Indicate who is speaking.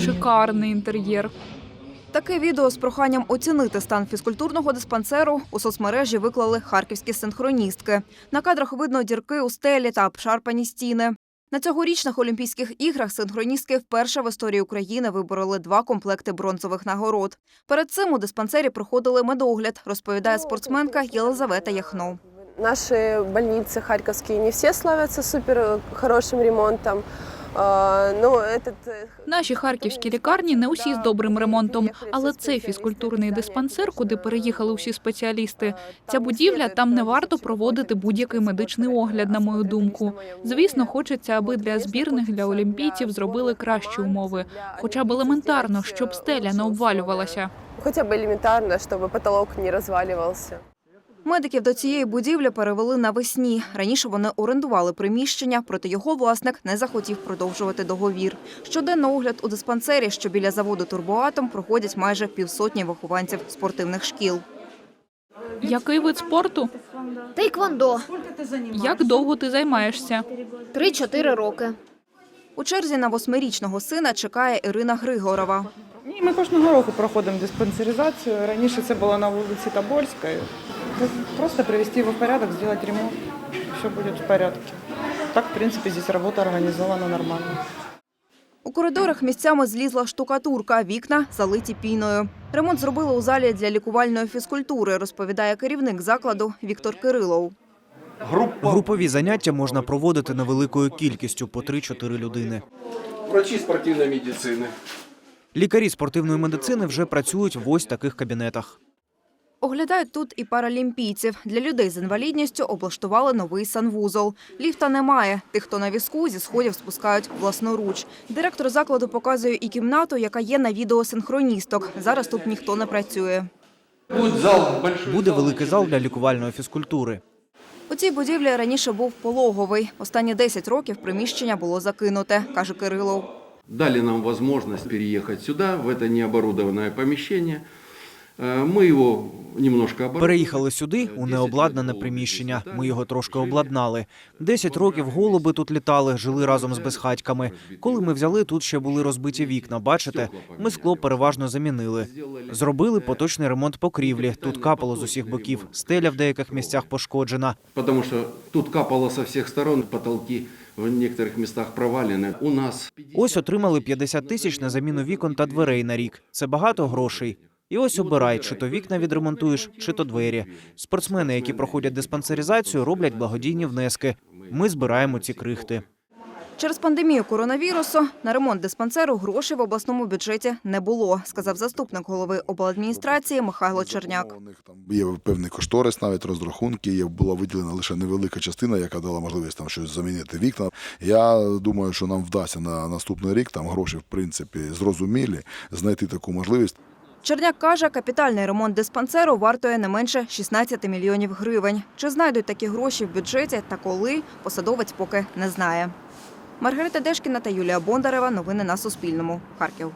Speaker 1: Шикарний інтер'єр. Таке відео з проханням оцінити стан фізкультурного диспансеру у соцмережі виклали харківські синхроністки. На кадрах видно дірки у стелі та обшарпані стіни. На цьогорічних Олімпійських іграх синхроністки вперше в історії України вибороли два комплекти бронзових нагород. Перед цим у диспансері проходили медогляд, розповідає спортсменка Єлизавета Яхно.
Speaker 2: Наши больницы харьковские не все славятся супер хорошим ремонтом. А, Ну, этот... э,
Speaker 1: Наші харківські лікарні не усі з добрим ремонтом, але цей фізкультурний диспансер, куди переїхали всі спеціалісти. Ця будівля там не варто проводити будь-який медичний огляд, на мою думку. Звісно, хочеться, аби для збірних для олімпійців зробили кращі умови, хоча б елементарно, щоб стеля не обвалювалася.
Speaker 2: Хотя бы элементарно, чтобы потолок не разваливался.
Speaker 1: Медиків до цієї будівлі перевели навесні. Раніше вони орендували приміщення, проте його власник не захотів продовжувати договір. Щоденно огляд у диспансері, що біля заводу Турбоатом, проходять майже півсотні вихованців спортивних шкіл. Який вид спорту?
Speaker 3: Тейквондо.
Speaker 1: Як довго ти займаєшся?
Speaker 3: 3-4 роки.
Speaker 1: У черзі на восьмирічного сина чекає Ірина Григорова.
Speaker 4: Ні, ми кожного року проходимо диспансеризацію. Раніше це було на вулиці Тобольської. Просто привести його в порядок, зробити ремонт, все буде в порядку. Так, в принципі, здесь робота організована нормально.
Speaker 1: У коридорах місцями злізла штукатурка, вікна залиті піною. Ремонт зробили у залі для лікувальної фізкультури, розповідає керівник закладу Віктор Кирилов.
Speaker 5: Групові заняття можна проводити невеликою кількістю по 3-4 людини.
Speaker 6: врачи спортивной медицины.
Speaker 5: Лікарі спортивної медицини вже працюють в ось таких кабінетах.
Speaker 1: Оглядають тут і паралімпійців. Для людей з інвалідністю облаштували новий санвузол. Ліфта немає. Тих, хто на візку, зі сходів спускають власноруч. Директор закладу показує і кімнату, яка є на відео синхроністок. Зараз тут ніхто не працює.
Speaker 5: Буде великий зал для лікувальної фізкультури.
Speaker 1: У цій будівлі раніше був пологовий. Останні 10 років приміщення було закинуте, каже Кирилов.
Speaker 6: Дали нам возможность переехать сюда, в это необорудованное помещение. Э, Мы его немножко оборудовали.
Speaker 5: Переїхали сюди у необладнане приміщення. Ми його трошки обладнали. Десять років голуби тут літали, жили разом з безхатьками. Коли ми взяли, тут ще були розбиті вікна. Бачите, ми скло переважно замінили. Зробили поточний ремонт покрівлі. Тут капало з усіх боків. Стеля в деяких місцях пошкоджена.
Speaker 6: Потому что тут капало со всех сторон, потолки в некоторых местах провалены. У нас
Speaker 5: Ось отримали 50 тисяч на заміну вікон та дверей на рік. Це багато грошей. І ось обирай, чи то вікна відремонтуєш, чи то двері. Спортсмени, які проходять диспансеризацію, роблять благодійні внески. Ми збираємо ці крихти.
Speaker 1: Через пандемію коронавірусу на ремонт диспансеру грошей в обласному бюджеті не було, сказав заступник голови обладміністрації Михайло Черняк.
Speaker 7: У них там є певний кошторис, навіть розрахунки. Є була виділена лише невелика частина, яка дала можливість там щось замінити вікна. Я думаю, що нам вдасться на наступний рік там гроші в принципі зрозумілі знайти таку можливість.
Speaker 1: Черняк каже, капітальний ремонт диспансеру вартує не менше 16 мільйонів гривень. Чи знайдуть такі гроші в бюджеті та коли, посадовець поки не знає. Маргарита Дешкіна та Юлія Бондарева. Новини на Суспільному. Харків.